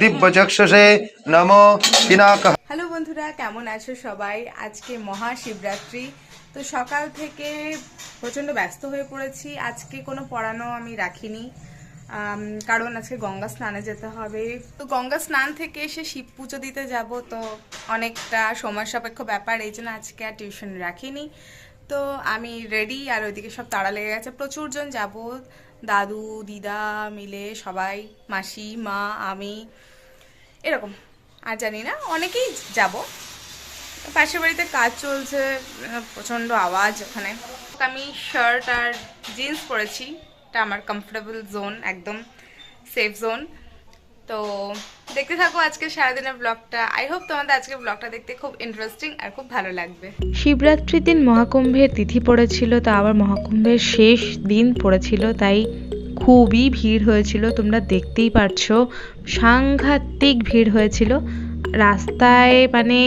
দিব্যচক্ষুষে নমো Pinak hello বন্ধুরা, কেমন আছো সবাই? আজকে মহাশিবরাত্রি। তো সকাল থেকে প্রচণ্ড ব্যস্ত হয়ে পড়েছি। আজকে কোনো পড়ানো আমি রাখিনি। কারণ আজকে গঙ্গা স্নানে যেতে হবে। তো গঙ্গা স্নান থেকে এসে শিব পুজো দিতে যাব। তো অনেকটা সময় সাপেক্ষ ব্যাপার, এই জন্য আজকে আর টিউশন রাখিনি। তো আমি রেডি আর ওইদিকে সব তাড়া লেগে গেছে। প্রচুর জন যাব। দাদু, দিদা মিলে সবাই, মাসি, মা, আমি, এরকম। আর জানি না, অনেকেই যাব। পাশের বাড়িতে কাজ চলছে, প্রচণ্ড আওয়াজ ওখানে। আমি শার্ট আর জিন্স পরেছি। এটা আমার কমফোর্টেবল জোন একদম সেফ জোন তো দেখতে থাকো আজকে সারাদিনের ব্লগটা আই হোপ তোমাদের আজকে ব্লগটা দেখতে খুব ইন্টারেস্টিং আর খুব ভালো লাগবে। শিবরাত্রির দিন মহাকুম্ভের তিথি পড়েছিল, তা আবার মহাকুম্ভের শেষ দিন পড়েছিল, তাই খুবই ভিড় হয়েছিল, তোমরা দেখতেই পারছ। সাংঘাতিক ভিড় হয়েছিল। রাস্তায় মানে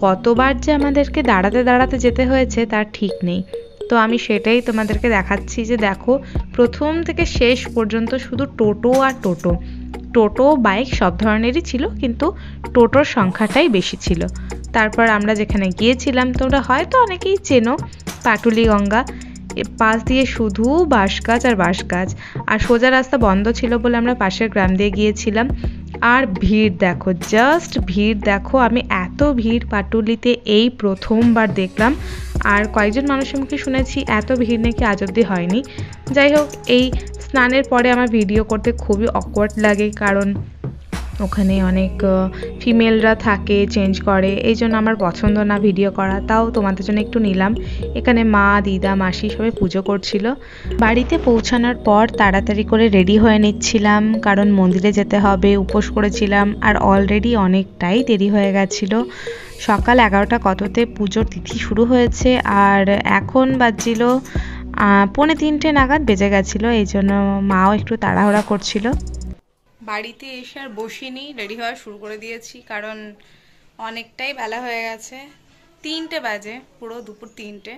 কতবার যে আমাদেরকে দাঁড়াতে দাঁড়াতে যেতে হয়েছে, তার ঠিক নেই। তো আমি সেটাই তোমাদেরকে দেখাচ্ছি যে দেখো, প্রথম থেকে শেষ পর্যন্ত শুধু টোটো আর টোটো। টোটো, বাইক সব ধরনেরই ছিল, কিন্তু টোটোর সংখ্যাটাই বেশি ছিল। তারপর আমরা যেখানে গিয়েছিলাম, তোমরা হয়তো অনেকেই চেনো পাটুলি গঙ্গা পাশ দিয়ে শুধু বাঁশ গাছ আর বাঁশ গাছ আর সোজা রাস্তা বন্ধ ছিল বলে আমরা পাশের গ্রাম দিয়ে গিয়েছিলাম। আর ভিড় দেখো জাস্ট ভিড় দেখো, আমি এত ভিড় পাটুলিতে এই প্রথমবার দেখলাম। আর কয়েকজন মানুষের মুখে শুনেছি এত ভিড় নাকি আজ অব্দি হয়নি। যাই হোক, এই স্নানের পরে আমার ভিডিও করতে খুবই অকওয়ার্ড লাগে, কারণ ওখানে অনেক ফিমেলরা থাকে চেঞ্জ করে এই জন্য আমার পছন্দ না ভিডিও করা। তাও তোমাদের জন্য একটু নিলাম। এখানে মা, দিদা, মাসি সবাই পুজো করছিল। বাড়িতে পৌঁছানোর পর তাড়াতাড়ি করে রেডি হয়ে নিচ্ছিলাম, কারণ মন্দিরে যেতে হবে, উপোস করেছিলাম, আর অলরেডি অনেকটাই দেরি হয়ে গেছিল। সকাল এগারোটা কততে পুজোর তিথি শুরু হয়েছে, আর এখন বাজছিল পৌনে তিনটে নাগাদ বেজে গেছিল, এই জন্য মাও একটু তাড়াহুড়া করছিল। বাড়িতে এসে আর বসিনি রেডি হওয়া শুরু করে দিয়েছি, কারণ অনেকটাই বেলা হয়ে গেছে। তিনটে বাজে, পুরো দুপুর তিনটে।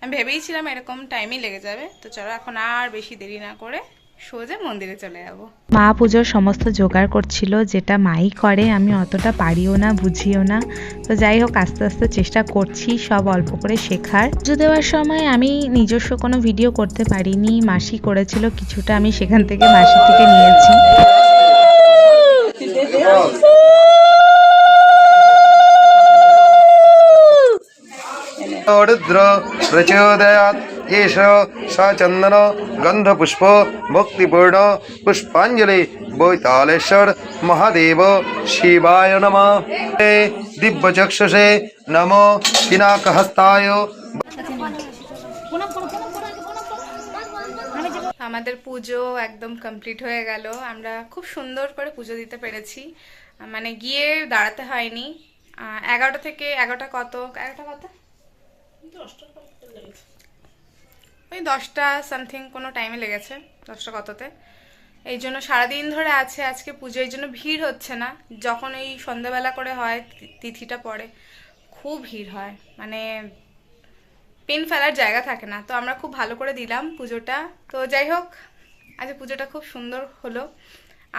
আমি ভেবেইছিলাম এরকম টাইমই লেগে যাবে, তো চলো এখন আর বেশি দেরি না করে সোজা মন্দিরে চলে যাবো মা পুজোর সমস্ত জোগাড় করছিল যেটা মাই করে আমি অতটা পারিও না বুঝিও না তো যাই হোক আস্তে আস্তে চেষ্টা করছি সব অল্প করে শেখার পুজো দেওয়ার সময় আমি নিজস্ব কোনো ভিডিও করতে পারিনি মাসি করেছিল কিছুটা আমি সেখান থেকে মাসি থেকে নিয়েছি रुद्र प्रचोदयात् কেশ সচন্দন গন্ধপুষ্প ভক্তিপূর্ণ পুষ্পাঞ্জলি বৈতালেশ্বর মহাদেব শিবায় নম দিব্যচক্ষুষে নম পিনাকহস্তায় আমাদের পুজো একদম কমপ্লিট হয়ে গেল। আমরা খুব সুন্দর করে পুজো দিতে পেরেছি। মানে গিয়ে দাঁড়াতে হয়নি। এগারোটা থেকে এগারোটা কত? এগারোটা কত? দশটা ওই দশটা সামথিং কোনো টাইমে লেগেছে, দশটা কততে। এই জন্য সারাদিন ধরে আছে আজকে পুজো, এই জন্য ভিড় হচ্ছে না। যখন এই সন্ধ্যাবেলা করে হয়, তিথিটা পড়ে, খুব ভিড় হয়। মানে পেন ফেলার জায়গা থাকে না। তো আমরা খুব ভালো করে দিলাম পুজোটা। তো যাই হোক, আজ পুজোটা খুব সুন্দর হলো।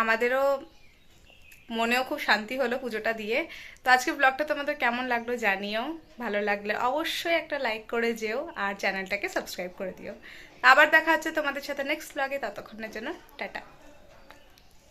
আমাদেরও মনেও খুব শান্তি হলো পুজোটা দিয়ে। তো আজকে ব্লগটা তোমাদের কেমন লাগল জানিও, ভালো লাগলে অবশ্যই একটা লাইক করে যেও আর চ্যানেলটাকে সাবস্ক্রাইব করে দিও। আবার দেখা হচ্ছে তোমাদের সাথে নেক্সট ব্লগে ততক্ষণের জন্য টাটা।